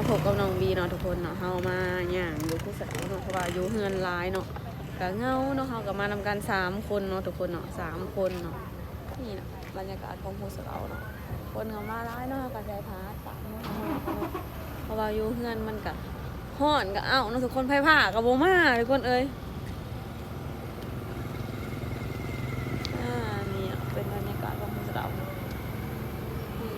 มาพบกับน้องบีเนาะทุกคนเนาะเฮามาย่างอยู่คู่สาวเนาะเพราะว่าอยู่เฮือนหลายเนาะกะเงาเนาะเฮากับมานำกันสามคนเนาะทุกคนเนาะสามคนเนาะนี่เนาะบรรยากาศของคู่สาวเนาะคนก็มาหลายเนาะก็ใจพาสามเนาะเพราะว่าอยู่เฮือนมันกะห้อนกะเอ้าเนาะทุกคนไผผ้ากับ่มาทุกคนเอ้ยอ่านี่อะเป็นบรรยากาศของผู้สาวเนาะ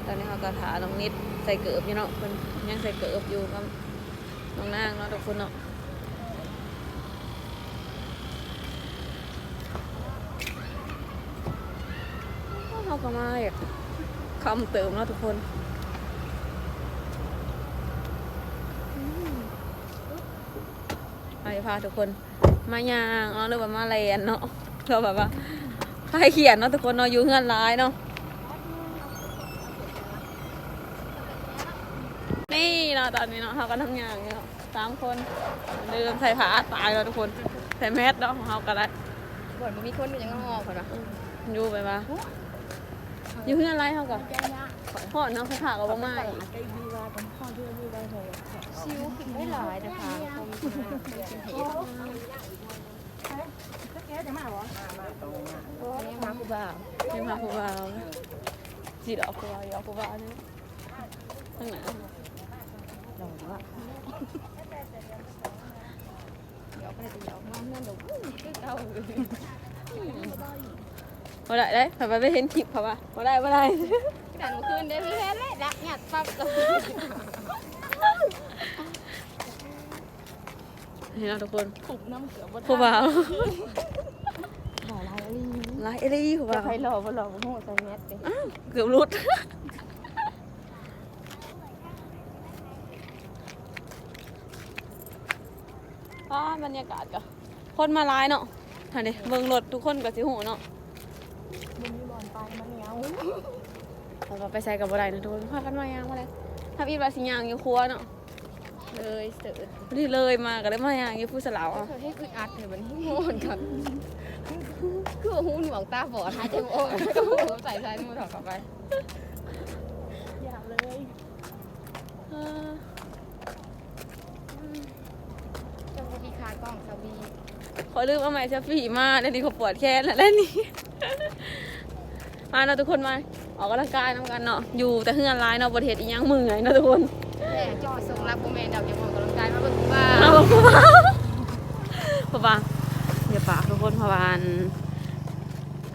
ตอนนี้เขาก็ ถาน้องนิดใส่เกิบอยู่เนาะเพิ่นยังใส่เกิบอยู่กับน้องนางเนาะทุกคนเนาะเขาก็มาอยากคำเติมเนาะทุกคนไปพาทุกคนมายางเนาะหรือว่ามาเรียนเนาะเพื่อแบบว่าให้เขียนเนาะทุกคนเนาะอยู่เงื่อนร้ายเนาะ นี่เนาะตอนนี้เนาะเขาก็ทำงานอยู่เนาะสามคนเดิมใส่ผ้าตายแล้วทุกคนใส่แมสเนาะของเขาก็ได้บ่นมันมีคนอยู่ยังงอกค่ะนะอยู่ไปปะอยู่เพื่อนไรเขาก็พ่อเนาะเขาผ่าก็บ่มาอีกซิวขึ้นไม่หลายนะคะคงกินเห็ดนี่มาคูบ่าวยังมาผู้บ่าวจีดอกผู้บ่าวดอกผู้บ่าวนี่ข้างหน้า บ่ได้ได้ถ้าไปไม่เห็นคลิปเขาปะบ่ได้บ่ได้ดันเมื่อคืนได้พี่แพ้เลยดักหยัดปั๊บก็นี่เนาะทุกคนถูกน้ำเกลือบ่ผู้บ่าวบ่ลายอะไรลายเอลี่ผู้จะบ่าวใครหล่อบ่หล่อบ่โหใส่แมสเลยเกือบรุด อ่าบรรยากาศก็คนมาหลายเนาะท่านนี่เบิ่งรถทุกคนก็สิหูเนาะมันมีบอลไปมันเหนียวเราก็ไปใส่กับบ่ได้นะทุกคนพากันมายางมาเลยถ้าอีว่าสิยางอยู่ครัวเนาะเลยเสิร์ฟวันนี้เลยมาก็เลยมายางอยู่ผู้สลาวอะเธอให้คืออัดเนี่ยมันให้โหดกันคือว่าหูหนวกตาบอดหายใจบ่ออกก็หูใส่ใส่มือถอดกลับไป อย่าเลย เออ จะมีคา กล้องสวีขอลืมเอาไม้เซลฟี่มาแล้วนี่เขาปวดแขนแล้วแล้วนี่ มาเนาะทุกคนมา ออกกำลังกายน้ำกันเนาะ อยู่แต่เฮือนร้ายเนาะประเทศอีหยังมือไงเนาะทุกคนแม่จอดส่งรับโมเมนต์ดอกจะมองกำลังกายมาเบิ่งว่าเอาพ่อบ้าพ่อบ้าอย่าปากทุกคนเพราะว่าอัน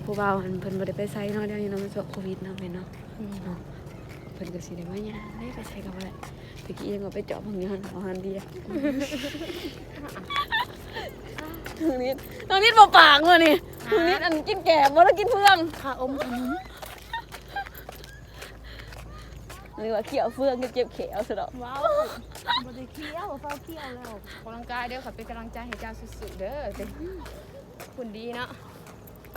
ผู้บ่าวอันเพิ่นบ่ได้ไปไสเนาะเดี๋ยวนี้เนาะมันช่วงโควิดเนาะแม่นเนาะเนาะเพิ่นก็สิได้มาหยังได้ไปไสก็บ่ได้ตะกี้ยังก็ไปเจาะเบิ่งอยู่หั่นเอาหันเดียว ตรงนี้ตรงนี้บ่ปากเลยนี่ตรงนี้อันกินแกบบ่ได้กินเพื่องขาอมขนมหรือว่าเขี่ยวเฟืองก็เจ็บเขียวซะดอกว้าวบไดิเคี้ยวเฝ้าเคี้ยวแล้วกำลังกายเด้อขอเป็นกำลังใจให้เจ้าสุดๆเด้อเด้อคุณดีเนาะ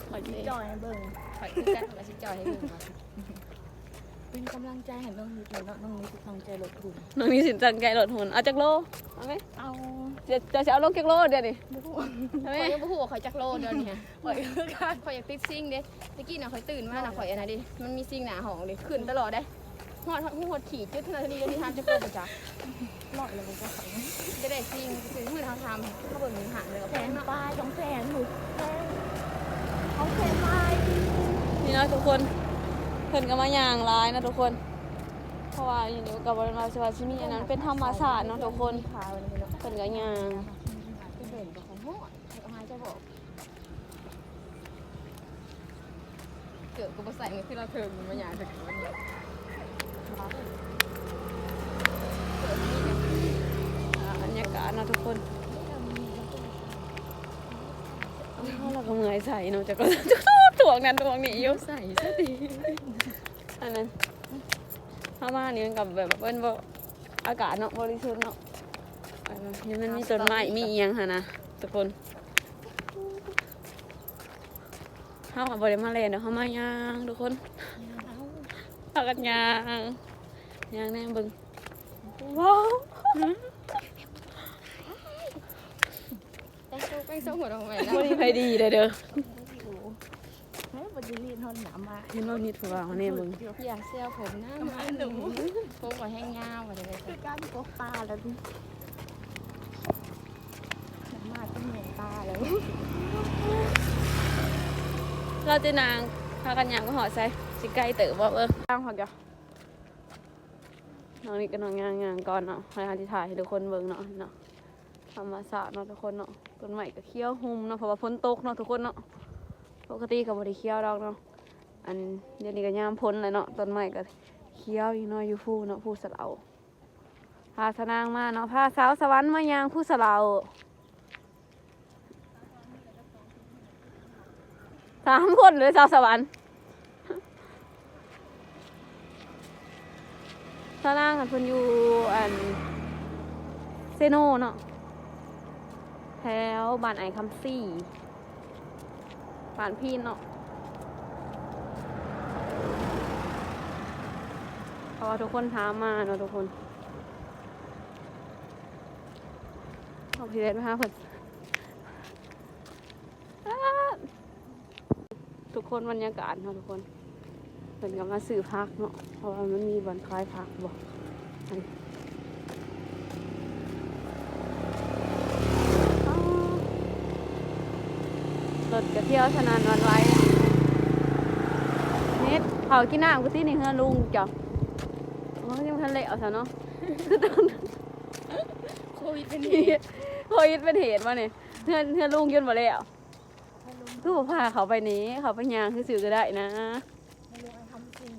ขอจิ้จ่อยให้เบิ่งขอยคือกันมาสิจอยให้ดูมา เป็นกำลังใจให้น้องนิดเลยเนาะน้องนิดกำลังใจลดทุนน้องมีสินจังไก่หลดหุ่นเอาจักโลเอาไหมเอาจะจะเอาลงจักโลเดี๋ยวนี้ บุกใช่ข่ไหมอยยังบ่ฮู้ว่าข่อยจักโลเดี๋ยวนี้ปล่อยคือกันข่อยอยากติดซิ่งเด้ตะกี้น่ะข่อยตื่นมาน่ะข่อยอันนั้นดิ มันมีซิ่งหนาห้องดิขึ้นตลอดได้ฮอดฮอดขี่จุดนาทีเดียวที่ทำจะโกงจักหลอดเลยมันก็ขังจะได้ซิ่งคือมือทำทำเขาเบิ่งหันเลยก็แสแพงนเนาะปลายสองแสนหนูแสนเขาแสนปลายนี่เนาะทุกคน เพิ่นก็มาย่างร้ายนะทุกคน เพราะว่าอยู่กับบริมาสวัสดิ์มีอันนั้นเป็นธรรมศาสตร์เนาะทุกคนขาวันนี้เนาะเพิ่นก็ย่างเป็นเด่นกับของฮอดหายใจบอกเกิดก็บ่ใส่เงินที่เราเทิงมันมาหยาถึงวันนี้อ่าบรรยากาศเนาะทุกคนอ้าวเราก็เมื่อยใส่เนาะจะก็ถ่ วงนั้นถ่วงนี้อยู่ใส่ซะดีอันนั้นเข้ามานี่มันกับแบบเพิ่นบ่อากาศเนาะบริสุทธิ์เนาะอันนั้นนี่มันมีต้นไม้มีเอียงหั่นนะทุกคนเฮาก็บ่ได้มาเลนเนาะเฮามาย่างทุกคนพากันยางยางแน่เบึงว้าวแต่งตัวแป้งส้มหัวเราใหม่แล้ววันนี้ไปดีเลยเด้อ ก็จะเรียนทอนหนามาเห็นว่านิดของเราเนี่ยมึงอย่าเสื้อผมนะมาหนูผมว่าแห้งยาวอะไรคือการกปลาแล้วหนามาต้องเหนื่อยปลาแล้วเราจะนางพากันยางก็หอใส่สิไกลเต๋อบอกเออตั้งหอกจ้ะน้องนี่ก็น้องงานงานก่อนเนาะให้อาทิถ่ายให้ทุกคนเบิ่งเนาะเนาะธรรมศาสตร์เนาะทุกคนเนาะต้นใหม่ก็เคี้ยวหุ่มเนาะเพราะว่าฝนตกเนาะทุกคนเนาะ ปกติก็บ่ได้เคี้ยวดอกเนาะอันเดี๋ยวนี้ก็ยามพ้นเลยเนาะต้นใหม่ก็เคี้ยวอีกหน้อยอยู่ฟูเนาะผู้สลาพาสนางมาเนาะพาสาวสวรรค์มายางผู้สลาสามคนเลยสาวสวรรค์สาวล่างกับเพิ่นอยู่อันเซโนเนาะแถวบ้านไอคำซี่ บ้านพี่เนาะเพราะว่าทุกคนถามมาเนาะทุกคนเอาพี่เล็กมาหาเพิ่อ้าทุกคนบรรยากาศเนาะทุกคนเป็นกำลังสื่อพักเนาะเพราะว่ามันมีวันคล้ายพักบอกอันอ้าวร ถกระเที่ยวชนานวันไว้นิดเผากินน้ำกูที่นี่เฮือลุงจ้ะโอ้ยยังทันเละเอาซะเนาะโควิดเป็นโควิดเป็นเหตุมาเนี่ยเฮือนเฮือลุงยืนมาแล้วคือบ่พาเขาไปหนี้เขาไปยางคือสื่อก็ได้นะไม่รู้ไอ้ทำจริง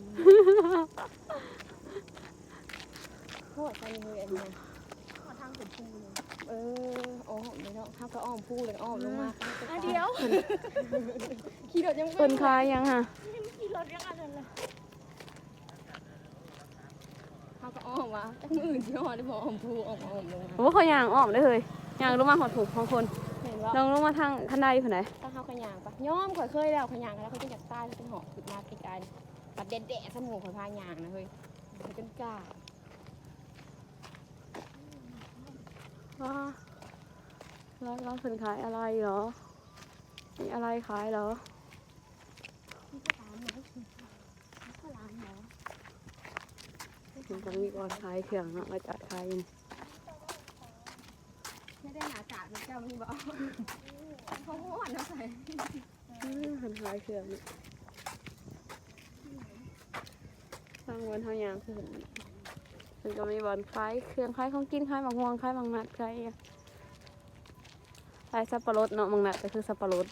โคตรไปเลยอันนี้ ขอทางเป็นภู เลยเอออ้อมเลยเนาะข้าวก็อ้อมพูเลยอ้อมลงมาอะเดี๋ยว ขี่รถยังเพิ่นคลายยังฮะขี่รถยังไงเลยข้าวก็อ้อมวะจังอื่นที่อ้อมได้บอกอ้อมพูอ้อมอ้อมลงมาผมว่าเขายางอ้อมได้เลยยางลงมาหอดถูกของคนเห็นว่าลงลงมาทางคันไดผู้ไหนถ้าเขาขยางปะย้อมข่อยเคยแล้วขยางกันแล้วเขาจะอยากใต้เขาจะหอบขึ้นมาไกลๆปัดเด็ดๆสมูข่อยพายางนะเฮ้ยเขาจนกล้า ว้าแล้วแล้วเพิ่นขายอะไรเหรอ มีอะไรขายเหรอนี่ก็ตามไหมก็ร้านเหรอมันก็มีก่อนขายเครื่องเนาะมาจัดขายอยู่นี่ไม่ได้หนากาดนะเจ้ามีบอกเขาห้อนนะใส่อื้อเพิ่นขายเครื่องนี่ทางวันเฮายางคือ เห็นก็มีบอนขายเครื่องขายของกินขายหมักม่วงขายหมักนัดขายอะขายสับปะรดเนาะหมักนัดก็คือสับปะรด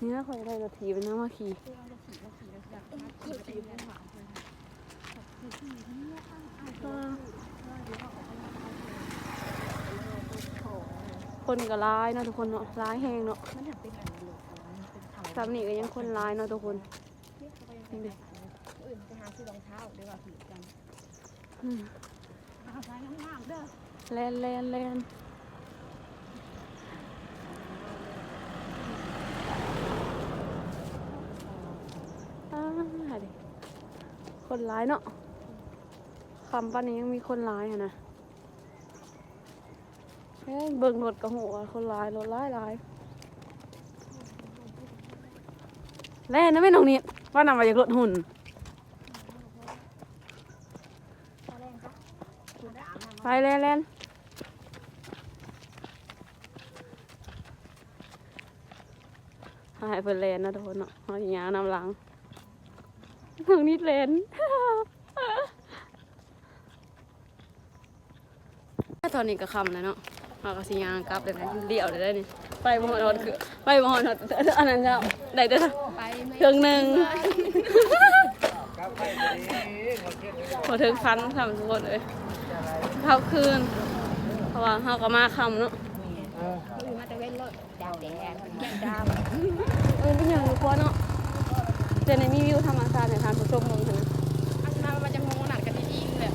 นี่นะคอยได้นาทีเป็นน้ำมาขี่คนก็ร้ายเนาะทุกคนเนาะร้ายแหงเนาะมัมเป็นเขาสามนี่ก็ยังคนร้ายเนาะทุกคนนี่ ซื้อรองเท้าเดีกว่าผิดกันอืมเอาไปงามๆเด้อแลนแลนแลนคนร้ายเนาะคำป้านี้ยังมีคนร้ายอะนะเอ้ยเบิ่งรถกระหัวคนร้ายรถร้ายร้ายแล่นนะไม่น้องนิดว่านำมาจากรถหุ่น ตอนแรกจ้ะคุณ ได้อาบน้ำไปแล่นแล่นหายเพิ่นแลนนะทุกคนเนาะเอาอย่างเงี้ยนำหลังน้องนิดแลนตอนนี้ก็คำแล้วเนาะเราก็สิยางกลับเลยนะเดี่ยวเลยได้นี่ไปบ่ฮอดคือไปบ่ฮอดอันนั้นเจ้าได้เด้อไปไม่เครื่องหนึ่งพอถึงพันทำทุกคนเลย เข้าคืน เพราะว่าเขาก็มาคำเนาะมือมาตะเวนรถดาวแดงแก้มดเออเป็นอย่างรู้ว่าเนาะเดี๋ยวในมีวิวธรรมชาติในทางผู้ชมเมืองนะำอันมามันจะมองหนักกันดีๆแบบ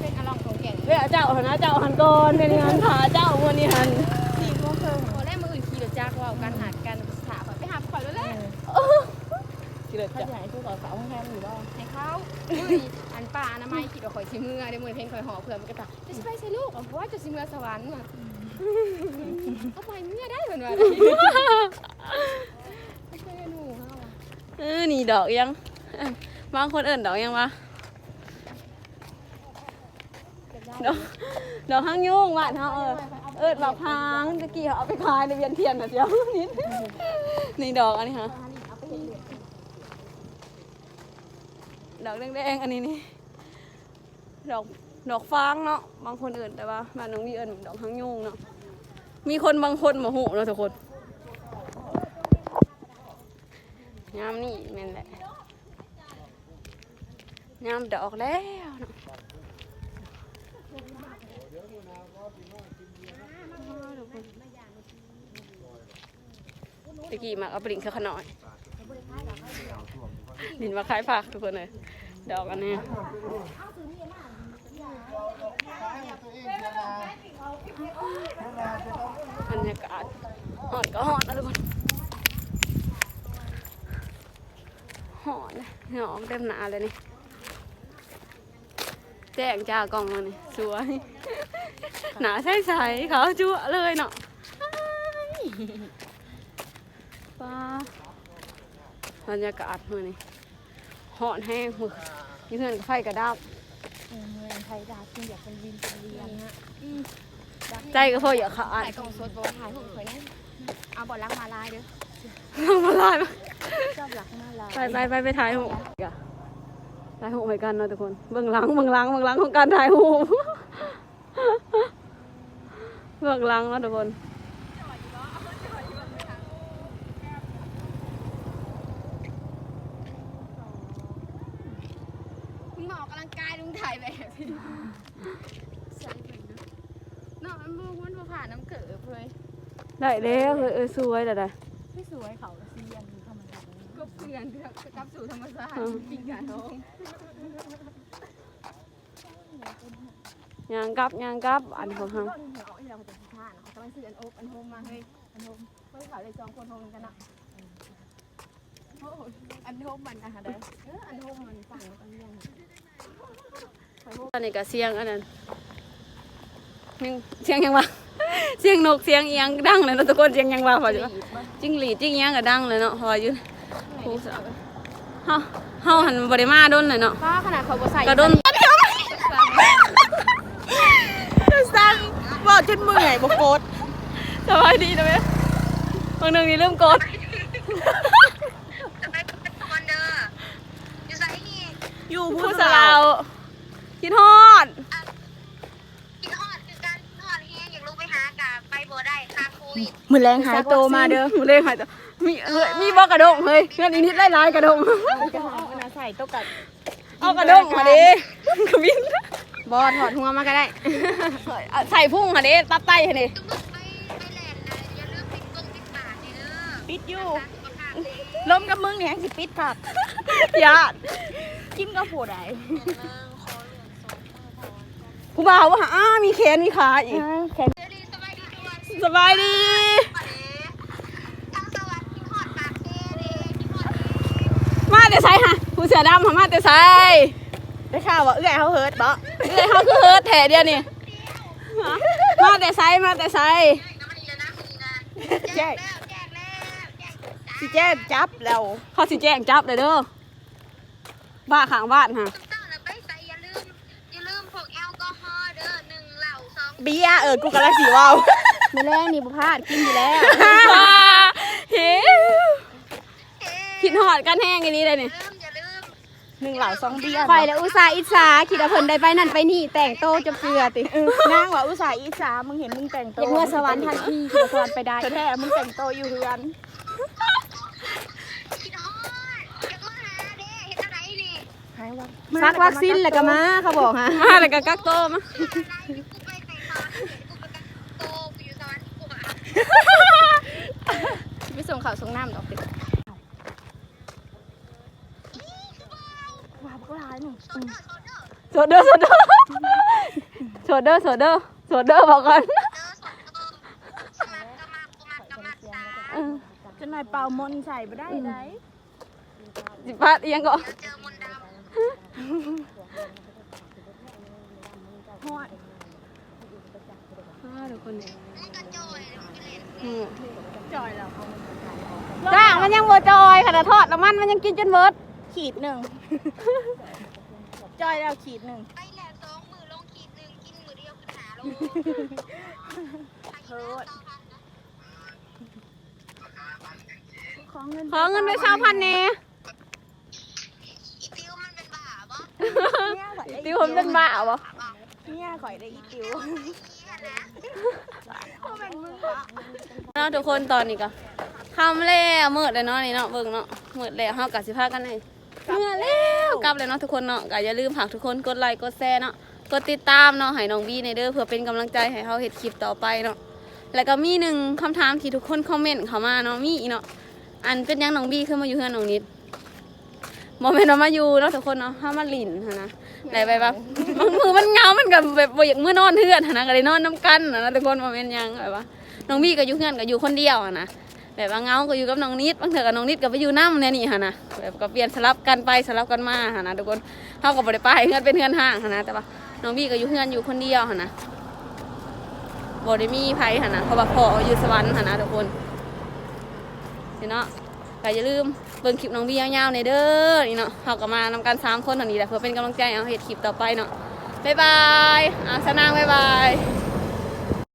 เป็นอารมณ์ของแก่นเว้ยเจ้าหันนะเจ้าหันก่อนเป็นงานขาเจ้าวันนี้หันสี่โมงครึ่งโอ้แรกมืออื่นขี่รถจักรว่ากันหากันถาไปหาข่อยแล้วแหละ กี่เลยเขาจ้ะอยากให้ผู้ขอเขาห้องแรมอยู่บ้างให้เขาอุ้ยอันป้าอนามัยขี่รถข่อยชิมือได้มือเพลงข่อยหอเผื่อมันก็ตาจะสิไปใส่ลูกอะเพราะว่าจะสิมือสวรรค์อะเอาไปเมื่อได้เหมือนว่าไม่เคยหนูเขาอะเออนี่ดอกยังบางคนเอิ้นดอกยังวะดอกดอกหางยุ่งว่ะเฮาเออเอิ้นดอกพางตะกี้เขาเอาไปขายในเวียนเทียนน่ะเดียวนี่นี่ดอกอันนี้ฮะ ดอกแดงๆอันนี้นี่ดอกดอกฟางเนาะบางคนเอิ้นแต่ว่าบ้านน้องวีเอิ้นดอกหางยุ่งเนาะมีคนบางคนบ่ฮู้เนาะทุกคนยามนี่แม่นแหละยามดอกแล้วเนาะตะกี้มาเอาปลิงเขาขน่อย ดินมาขายผักทุกคนเลยดอกอันนี้บรรยากาศหอดก็หอดนะทุกคนหอนเลยหงเต็มหนาเลยนี่แจ้งจ้ากล้องมานี่สวย หนาใสใสๆขาจั่วเลยเนาะป้า บรรยากาศมือนี่หอนแห้งมือนี่เพื่อนกับไฟกระดับเออเมืองไทยดาที่อยากเป็นวินเป็นเรียนใจก็พออย่าขาดถ่ายกล่องสดบอกว่าถ่ายหุ่นเคยแน่เอาบอลลักมาลายเด้อลงมาลายมาชอบหลักมาลาไปไปไปไปถ่ายหูปอย่าถ่ายหูปให้กันเนาะทุกคนเบื้องหลังเบื้องหลังเบื้องหลังของการถ่ายหูปเบื้องหลังเนาะทุกคน มึงมาออกกำลังกายลุงถ่ายแบบใส่เหมือนนะเนาะมันบ่มันบ่ผ่านน้ำเกลือเลยได้แล้วเออเออสวยแต่ได้ไม่สวยเขาเซียนเข้ามาทำก็เปลี่ยนกลับสู่ธรรมชาติปิงกาทองยางกลับยางกลับอันของเขาก็ถึงเหรอที่เราจะพิธาเนาะกำลังซื้ออันโอ๊บอันโฮมมาเฮ้ยอันโฮมเฮ้ยเขาเลยจองคนโฮมกันนะโอ้ยอันโฮมมันนะคะเด้อเอออันโฮมมันสั่งกันยังตอนนี้ก็เสียงอันนั้นยังเสียงยังวะเสียงนกเสียงเอียงดังเลยเนาะทุกคนเสียงยังวะพอจะจิ้งหรีดจิ้งเอียงก็ดังเลยเนาะพออยู่ครูสาวเฮาเฮาหันบริมาโดนเลยเนาะป้าขนาดเขาบ่ใส่กระโดนสั่งบอกจนเมื่อยบอกโกดสบายดีนะแม่บางหนึ่งนี่เริ่มกด จะไปเป็นคอนเดอร์อยู่ไซนี่ อยู่ ผู้ผู้สาสาววคิดฮอดกินฮอดคือการฮอดแห้งอยากลุกไปหากะไปบ่ได้ค่าโควิดมือแรงหายโตมาเด้อหมูเลขหายตัวมีเฮ้ยมีบอกระดงเฮ้ยเพื่อนอีนิดไล่ไล่กระดงจะหาเวลาใส่โตกัดเอากระดงมาดิกระวินบอถอดหัวมาก็ได้เอาใส่พุ่งค่ะดิตับไตค่ะดิทุกมึงไปไปแลนด์นะอย่าลืมติดกงติดปากนี่เด้อปิดอยู่สุขภาพดีล้มกับมึงเนี่ยสิปิดผักญาติ กินก็ผู้ใดผู้บ่าวว่าหาอ้ามีแขนมีขาอีกแค่เดลีสบายดีทุกวันสบายดีมาเด้ทางสวัสดิ์กินฮอดปากเด้เด้กินฮอดดีมาแต่ไซค่ะผู้เสือดำหามาแต่ไซได้ข่าวว่าเอื้อยเขาเฮิร์ตบ่เอ้ยเขาคือเฮิร์ตแถเดียวนี่มาแต่ไซมาแต่ไซน้ำมันดีแล้วนะคุณนะแจ้งแล้วแจ้งแล้วแจ้งจ้าสิแจ้งจับแล้วเขาสิแจ้งจับเลยเด้อ บ้าขางบ้านค่ะทุกท่านนะไปใส่อย่าลืม อย่าลืมพวกแอลกอฮอล์เด้อหนึ่งเหล่าสองเบียร์เออกูกำลังสีว่าวมือแรกนี่บุพลาดกินอยู่แล้วเฮ้เอ๊ะคิดหอดกันแห้งอันนี้เลยนี่ลืมอย่าลืมหนึ่งเหล่าสองเบียร์ไฟแล้วอุตส่าห์อิจฉาคิดว่าเพิ่นได้ไปนั่นไปนี่แต่งโตจะเกลือตินางว่าอุตส่าห์อีสามึงเห็นมึงแต่งอตัย่าเมื่อสวรรค์ทันทีคิดว่าสวรรค์ไปได้ แท้ๆมึงแต่งตัวอยู่เฮือน คิดฮอดอยากมาหาเด้เห็นอะไรนี่ หายวัก ซักวัคซีนแล้วก็มาเขาบอกฮะมาแล้วก็กักโตมาอะไรกูไปแต่งตอนกูไปกันโตกูอยู่สวรรค์กูอะไปส่งข่าวส่งน้ำดอกติว่าบักหลายหนึ่งโซเดอร์โซเดอร์โซเดอร์โซเดอร์โซเดอร์โซเดอร์บอกก่อนเดอร์โซเดอร์สมัครกะมากกูมากะมาตาเออจะนายเป่ามนต์ใส่ไปได้ไหนสิพัดเอียงก่อน ฮอดอ่าทุกคนมันกระโจยเลยมันไปเล่นอืมจอยแล้วจ้างมันยังบ่จอยขนาดทอดน้ำมันมันยังกินจนเบิดขีดหนึ่ง จอยแล้วขีดหนึ่งไปแหละสองมือลงขีดหนึ่งกินมือเดียวคือหาโลโทษขอเงินขอเงินไปเช้าพันเน่ อีติวมันเป็นบ้าปะ เนี่ยข่อยได้ ติวผมเป็นบ้าบ่เนี่ยข่อยได้อีติวอีนะเขาเป็นมึงวะเนาะทุกคนตอนนี้ก็ทำแล้วมืดเลยเนาะนี่เนาะเบิ่งเนาะมืดแล้วเฮากะสิพากันให้เมื่อแล้วกลับเลยเนาะทุกคนเนาะก็อย่าลืมฝากทุกคนกดไลค์กดแชร์เนาะกดติดตามเนาะให้น้องบีในเด้อเพื่อเป็นกำลังใจให้เฮาเฮ็ดคลิปต่อไปเนาะแล้วก็มีหนึ่งคำถามที่ทุกคนคอมเมนต์เข้ามาเนาะมีอีกเนาะอันเป็นหยังน้องบีขึ้นมาอยู่เฮือนน้องนิด บ่แม่นว่ามาอยู่เนาะทุกคนเนาะเฮามาหลินหั้นนะได้ไปแบบบางมือมันเหงา มันก็แบบบ่อยากมื้อนอนเฮือนหั้นนะก็เลยนอนนํกันหั้นนะทุกคนบ่แม่นหยังแบบว่าน้องบี้ก็อยู่เพื่อนก็อยู่คนเดียวนะแบบว่าเงาก็อยู่กับน้องนิดบางเถื่อกับน้องนิดก็ไปอยู่น้ำเนี่ยนี่ฮะนะแบบก็เปลี่ยนสลับกันไปสลับกันมาฮะนะทุกคนเขาก็บ่ได้ไปเพื่อนเป็นเพื่อนห่างฮะนะแต่ว่าน้องบี้ก็อยู่เพื่อนอยู่คนเดียวฮะนะบ่ได้มีไผฮะนะเพราะว่าพ่ออยู่สวรรค์ฮะนะทุกคนเนาะก็อย่าลืม บิ่งคลิปน้องบี้ยาวๆในเด้อนี่เนาะเขาก็มานำกันสามคนเท่านี้แหละเพื่อเป็นกำลังใจเอาเหตุคลิปต่อไปเนาะบ๊ายบายอะสนางบ๊ายบาย